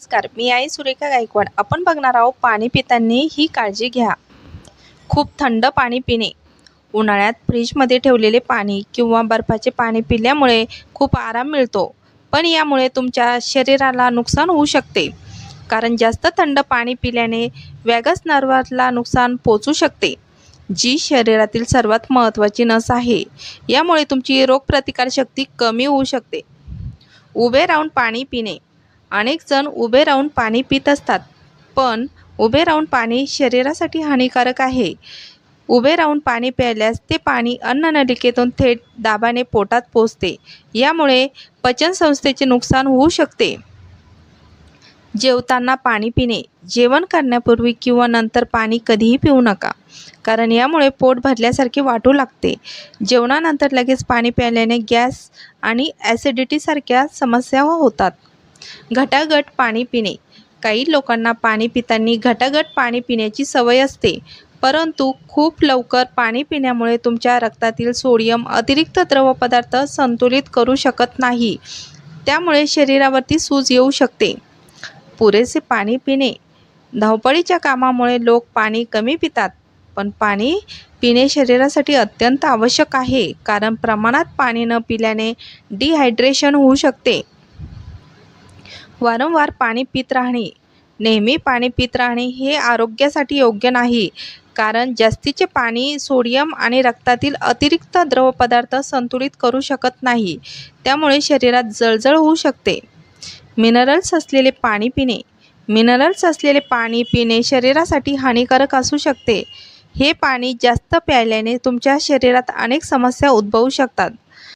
नमस्कार मी आई सुरेखा गायकवाड. आपण बघणार आहोत पाणी पिताना ही काळजी घ्या. खूप थंड पाणी पिणे. उन्हाळ्यात फ्रीजमध्ये ठेवलेले पाणी किंवा बर्फाचे पाणी पिल्यामुळे खूप आराम मिळतो. पण यामुळे तुमच्या शरीराला नुकसान होऊ शकते. कारण जास्त थंड पाणी पिल्याने वॅगस नर्वाला नुकसान पोचू शकते जी शरीरातील सर्वात महत्त्वाची नस आहे. यामुळे तुमची रोगप्रतिकारशक्ती कमी होऊ शकते. उभे राहून पाणी पिणे. अनेक जण उभे राहून पाणी पित असतात पण उभे राहून पाणी शरीरासाठी हानिकारक आहे. उभे राहून पाणी प्यायल्यास ते पाणी अन्ननलिकेतून थेट दाबाने पोटात पोचते. यामुळे पचनसंस्थेचे नुकसान होऊ शकते. जेवताना पाणी पिणे जेवण करण्यापूर्वी किंवा नंतर पाणी कधीही पिऊ नका कारण यामुळे पोट भरल्यासारखे वाटू लागते. जेवणानंतर लगेच पाणी प्यायल्याने गॅस आणि ॲसिडिटीसारख्या समस्या होतात. घटाघट पाणी पिणे. काही लोकांना पाणी पिताना घटाघट पाणी पिण्याची सवय असते. परंतु खूप लवकर पाणी पिण्यामुळे तुमच्या रक्तातील सोडियम अतिरिक्त द्रवपदार्थ संतुलित करू शकत नाही. त्यामुळे शरीरावरती सूज येऊ शकते. पुरेसे पाणी पिणे. धावपळीच्या कामामुळे लोक पाणी कमी पितात पण पाणी पिणे शरीरासाठी अत्यंत आवश्यक आहे कारण प्रमाणात पाणी न पिल्याने डिहायड्रेशन होऊ शकते. वारंवार पाणी पित राहणे. नेहमी पाणी पित राहणे हे आरोग्यासाठी योग्य नाही. कारण जास्तीचे पाणी सोडियम आणि रक्तातील अतिरिक्त द्रवपदार्थ संतुलित करू शकत नाही. त्यामुळे शरीरात जळजळ होऊ शकते. मिनरल्स असलेले पाणी पिणे. मिनरल्स असलेले पाणी पिणे शरीरासाठी हानिकारक असू शकते. हे पाणी जास्त प्यायल्याने तुमच्या शरीरात अनेक समस्या उद्भवू शकतात.